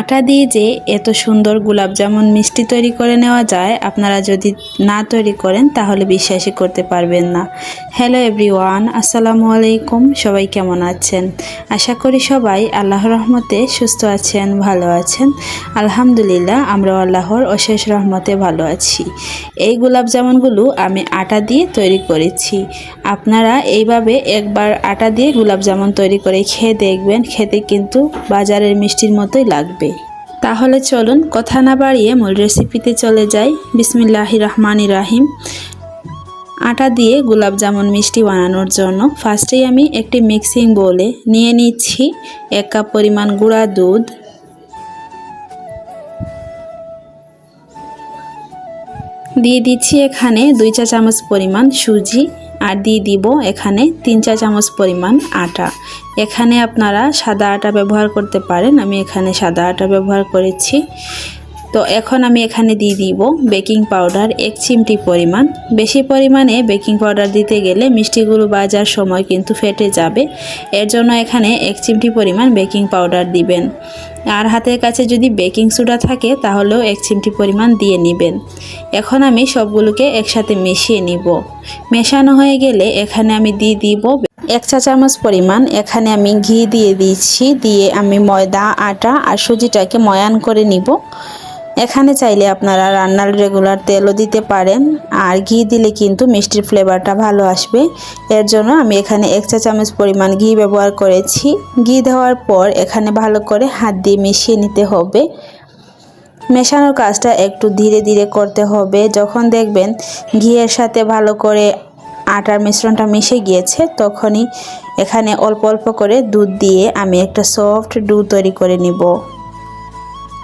আটা দিয়ে যে এত সুন্দর গোলাপ জামুন মিষ্টি তৈরি করে নেওয়া যায়, আপনারা যদি না তৈরি করেন, তাহলে বিশ্বাসই করতে পারবেন না। হ্যালো এভরিওয়ান আসসালামু আলাইকুম, সবাই কেমন আছেন? আশা করি সবাই আল্লাহর রহমতে সুস্থ আছেন, ভালো আছেন। আলহামদুলিল্লাহ আমরা আল্লাহর অশেষ রহমতে ভালো আছি। এই গোলাপ জামুনগুলো আমি আটা দিয়ে তৈরি করেছি। আপনারা এইভাবে একবার আটা দিয়ে গোলাপ জামুন তৈরি করে খেয়ে দেখবেন, খেতে কিন্তু বাজারের মিষ্টির মতোই লাগবে। তাহলে চলুন কথা না বাড়িয়ে মূল রেসিপিতে চলে যাই। বিসমিল্লাহ রহমান রাহিম। আটা দিয়ে গোলাপ জামুন মিষ্টি বানানোর জন্য ফার্স্টেই আমি একটি মিক্সিং বোলে নিয়ে নিচ্ছি এক কাপ পরিমাণ গুঁড়া দুধ। দিয়ে দিচ্ছি এখানে দুই চা চামচ পরিমাণ সুজি। আর দিয়ে দিব এখানে তিন চা চামচ পরিমাণ আটা। এখানে আপনারা সাদা আটা ব্যবহার করতে পারেন। আমি এখানে সাদা আটা ব্যবহার করেছি। তো এখন আমি এখানে দিয়ে দিব বেকিং পাউডার এক চিমটি পরিমাণ। বেশি পরিমাণে বেকিং পাউডার দিতে গেলে মিষ্টিগুলো বাজার সময় কিন্তু ফেটে যাবে। এর জন্য এখানে এক চিমটি পরিমাণ বেকিং পাউডার দিবেন। আর হাতের কাছে যদি বেকিং সোডা থাকে তাহলেও এক চিমটি পরিমাণ দিয়ে নেবেন। এখন আমি সবগুলোকে একসাথে মিশিয়ে নিব। মেশানো হয়ে গেলে এখানে আমি দিয়ে দিব এক চা চামচ পরিমাণ। এখানে আমি ঘি দিয়ে দিচ্ছি। দিয়ে আমি ময়দা, আটা আর সুজিটাকে ময়ান করে নিব। এখানে চাইলে আপনারা রান্নার রেগুলার তেলও দিতে পারেন, আর ঘি দিলে কিন্তু মিষ্টির ফ্লেভারটা ভালো আসবে। এর জন্য আমি এখানে এক চা চামচ পরিমাণ ঘি ব্যবহার করেছি। ঘি দেওয়ার পর এখানে ভালো করে হাত দিয়ে মিশিয়ে নিতে হবে। মেশানোর কাজটা একটু ধীরে ধীরে করতে হবে। যখন দেখবেন ঘিয়ের সাথে ভালো করে আটার মিশ্রণটা মিশে গিয়েছে, তখনই এখানে অল্প অল্প করে দুধ দিয়ে আমি একটা সফট ডু তৈরি করে নিব।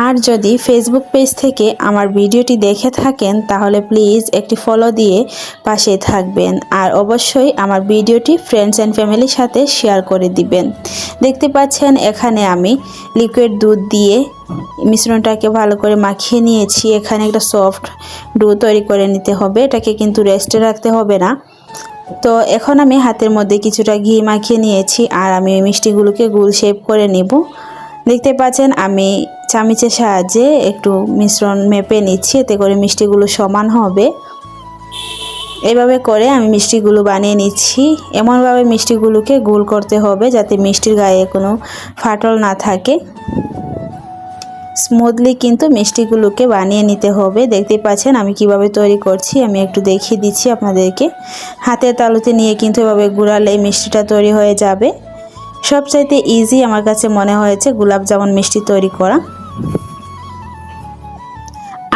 আর যদি ফেসবুক পেজ থেকে আমার ভিডিওটি দেখে থাকেন, তাহলে প্লিজ একটি ফলো দিয়ে পাশে থাকবেন। আর অবশ্যই আমার ভিডিওটি ফ্রেন্ডস অ্যান্ড ফ্যামিলির সাথে শেয়ার করে দিবেন। দেখতে পাচ্ছেন এখানে আমি লিকুইড দুধ দিয়ে মিশ্রণটাকে ভালো করে মাখিয়ে নিয়েছি। এখানে একটা সফট ডু তৈরি করে নিতে হবে। এটাকে কিন্তু রেস্টে রাখতে হবে না। তো এখন আমি হাতের মধ্যে কিছুটা ঘি মাখিয়ে নিয়েছি। আর আমি মিষ্টিগুলোকে গুল শেপ করে নিব। দেখতে পাচ্ছেন আমি চামিচের সাহায্যে একটু মিশ্রণ মেপে নিচ্ছি, এতে করে মিষ্টিগুলো সমান হবে। এভাবে করে আমি মিষ্টিগুলো বানিয়ে নিচ্ছি। এমনভাবে মিষ্টিগুলোকে গোল করতে হবে যাতে মিষ্টির গায়ে কোনো ফাটল না থাকে। স্মুথলি কিন্তু মিষ্টিগুলোকে বানিয়ে নিতে হবে। দেখতে পাচ্ছেন আমি কীভাবে তৈরি করছি, আমি একটু দেখিয়ে দিচ্ছি আপনাদেরকে। হাতের তালুতে নিয়ে কিন্তু এভাবে গুড়ালে মিষ্টিটা তৈরি হয়ে যাবে। সবচাইতে ইজি আমার কাছে মনে হয়েছে গোলাপ জামুন মিষ্টি তৈরি করা।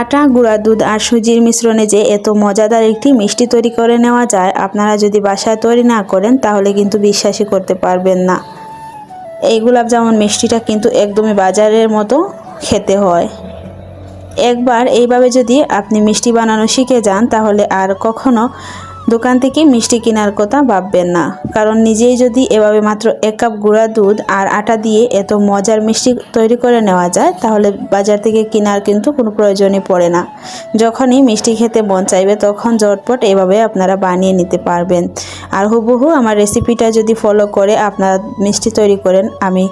আটা, গুঁড়া দুধ আর সুজির মিশ্রণে যে এত মজাদার একটি মিষ্টি তৈরি করে নেওয়া যায়, আপনারা যদি বাসায় তৈরি না করেন, তাহলে কিন্তু বিশ্বাসই করতে পারবেন না। এই গোলাপ জামুন মিষ্টিটা কিন্তু একদমই বাজারের মতো খেতে হয়। একবার এইভাবে যদি আপনি মিষ্টি বানানো শিখে যান, তাহলে আর কখনো দোকান থেকে মিষ্টি কেনার কথা ভাববেন না। কারণ নিজেই যদি এভাবে মাত্র এক কাপ গুঁড়া দুধ আর আটা দিয়ে এত মজার মিষ্টি তৈরি করে নেওয়া যায়, তাহলে বাজার থেকে কেনার কিন্তু কোনো প্রয়োজনই পড়ে না। যখনই মিষ্টি খেতে মন চাইবে, তখন ঝটপট এভাবে আপনারা বানিয়ে নিতে পারবেন। আর হুবহু আমার রেসিপিটা যদি ফলো করে আপনারা মিষ্টি তৈরি করেন, আমি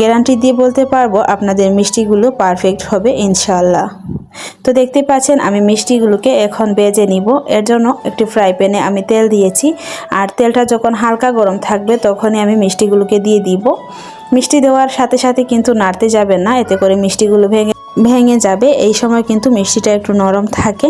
গ্যারান্টি দিয়ে বলতে পারব আপনাদের মিষ্টিগুলো পারফেক্ট হবে ইনশাল্লাহ তো দেখতে পাচ্ছেন আমি মিষ্টিগুলোকে এখন বেজে নিব। এর জন্য একটি ফ্রাই প্যানে আমি তেল দিয়েছি। আর তেলটা যখন হালকা গরম থাকবে তখনই আমি মিষ্টিগুলোকে দিয়ে দিব। মিষ্টি দেওয়ার সাথে সাথে কিন্তু নাড়তে যাবেন না, এতে করে মিষ্টিগুলো ভেঙে ভেঙে যাবে, এই সময় কিন্তু মিষ্টিটা একটু নরম থাকে।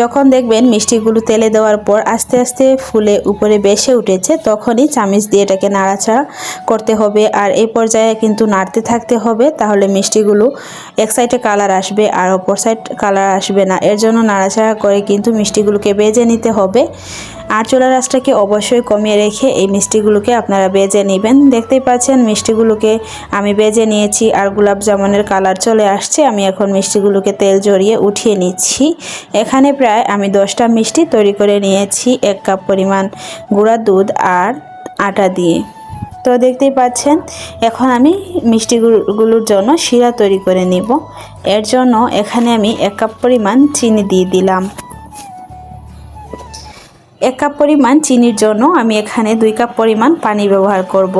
যখন দেখবেন মিষ্টিগুলো তেলে দেওয়ার পর আস্তে আস্তে ফুলে উপরে বেসে উঠেছে, তখনই চামিচ দিয়ে এটাকে নাড়াচাড়া করতে হবে। আর এই পর্যায়ে কিন্তু নাড়তে থাকতে হবে, তাহলে মিষ্টিগুলো এক সাইডে কালার আসবে আর অপর সাইড কালার আসবে না। এর জন্য নাড়াচাড়া করে কিন্তু মিষ্টিগুলোকে বেজে নিতে হবে। আর চুলা রাসটাকে অবশ্যই কমিয়ে রেখে এই মিষ্টিগুলোকে আপনারা বেজে নেবেন। দেখতেই পাচ্ছেন মিষ্টিগুলোকে আমি বেজে নিয়েছি আর গোলাপ জামুনের কালার চলে আসছে। আমি এখন মিষ্টিগুলোকে তেল জড়িয়ে উঠিয়ে নিচ্ছি। এখানে প্রায় আমি দশটা মিষ্টি তৈরি করে নিয়েছি, এক কাপ পরিমাণ গুঁড়া দুধ আর আটা দিয়ে। তো দেখতেই পাচ্ছেন, এখন আমি মিষ্টিগুলোর জন্য শিরা তৈরি করে নিব। এর জন্য এখানে আমি এক কাপ পরিমাণ চিনি দিয়ে দিলাম। এক কাপ পরিমাণ চিনির জন্য আমি এখানে দুই কাপ পরিমাণ পানি ব্যবহার করব।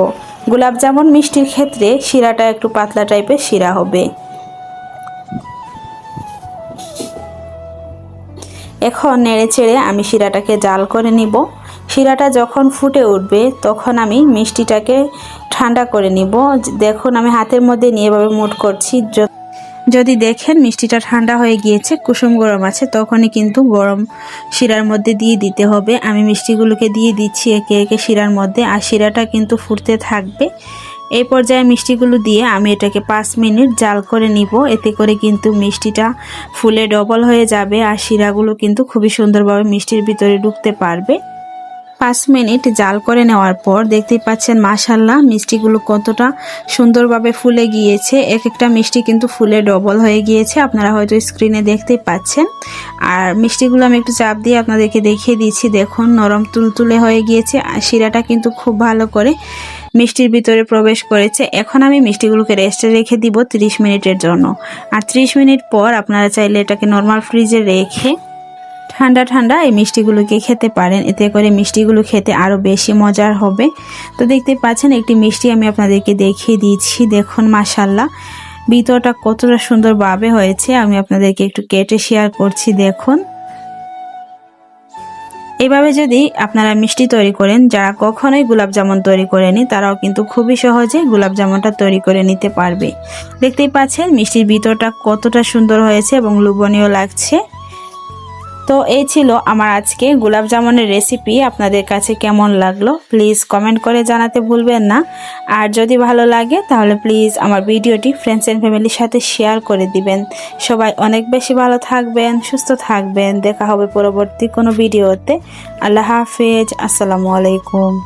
গোলাপ জামুন মিষ্টির ক্ষেত্রে শিরাটা একটু পাতলা টাইপের শিরা হবে। এখন নেড়ে চেড়ে আমি শিরাটাকে জাল করে নিব। শিরাটা যখন ফুটে উঠবে, তখন আমি মিষ্টিটাকে ঠান্ডা করে নিব। দেখুন, আমি হাতের মধ্যে নিয়ে এভাবে মুট করছি। যদি দেখেন মিষ্টিটা ঠান্ডা হয়ে গিয়েছে, কুসুম গরম আছে, তখনই কিন্তু গরম শিরার মধ্যে দিয়ে দিতে হবে। আমি মিষ্টিগুলোকে দিয়ে দিচ্ছি একে একে শিরার মধ্যে, আর শিরাটা কিন্তু ফুটতে থাকবে। এই পর্যায়ে মিষ্টিগুলো দিয়ে আমি এটাকে পাঁচ মিনিট জাল করে নিব। এতে করে কিন্তু মিষ্টিটা ফুলে ডবল হয়ে যাবে, আর শিরাগুলো কিন্তু খুবই সুন্দরভাবে মিষ্টির ভিতরে ঢুকতে পারবে। পাঁচ মিনিট জাল করে নেওয়ার পর দেখতেই পাচ্ছেন মাশাল্লাহ মিষ্টিগুলো কতটা সুন্দরভাবে ফুলে গিয়েছে। এক একটা মিষ্টি কিন্তু ফুলে ডবল হয়ে গিয়েছে। আপনারা হয়তো স্ক্রিনে দেখতেই পাচ্ছেন। আর মিষ্টিগুলো আমি একটু চাপ দিয়ে আপনাদেরকে দেখিয়ে দিচ্ছি। দেখুন, নরম তুলতুলে হয়ে গিয়েছে। আর শিরাটা কিন্তু খুব ভালো করে মিষ্টির ভিতরে প্রবেশ করেছে। এখন আমি মিষ্টিগুলোকে রেস্টে রেখে দিব 30 মিনিটের জন্য। আর 30 মিনিট পর আপনারা চাইলে এটাকে নর্মাল ফ্রিজে রেখে ঠান্ডা ঠান্ডা এই মিষ্টিগুলোকে খেতে পারেন। এতে করে মিষ্টিগুলো খেতে আরও বেশি মজার হবে। তো দেখতে পাচ্ছেন, একটি মিষ্টি আমি আপনাদেরকে দেখিয়ে দিয়েছি দেখুন মাসাল্লাহ ভিতরটা কতটা সুন্দরভাবে হয়েছে, আমি আপনাদেরকে একটু কেটে শেয়ার করছি, দেখুন। এভাবে যদি আপনারা মিষ্টি তৈরি করেন, যারা কখনোই জামুন তৈরি করেনি, তারাও কিন্তু খুবই সহজে গোলাপ জামুনটা তৈরি করে নিতে পারবে। দেখতেই পাচ্ছেন, মিষ্টির ভিতরটা কতটা সুন্দর হয়েছে এবং লুবনীয় লাগছে। তো এই ছিল আমার আজকে গোলাপ জামুনের রেসিপি আপনাদের কাছে কেমন লাগল? প্লিজ কমেন্ট করে জানাতে ভুলবেন না। আর যদি ভালো লাগে, তাহলে প্লিজ আমার ভিডিওটি ফ্রেন্ডস অ্যান্ড ফ্যামিলির সাথে শেয়ার করে দিবেন। সবাই অনেক বেশি ভালো থাকবেন, সুস্থ থাকবেন। দেখা হবে পরবর্তী কোনো ভিডিওতে। আল্লাহ হাফেজ। আসসালামু আলাইকুম।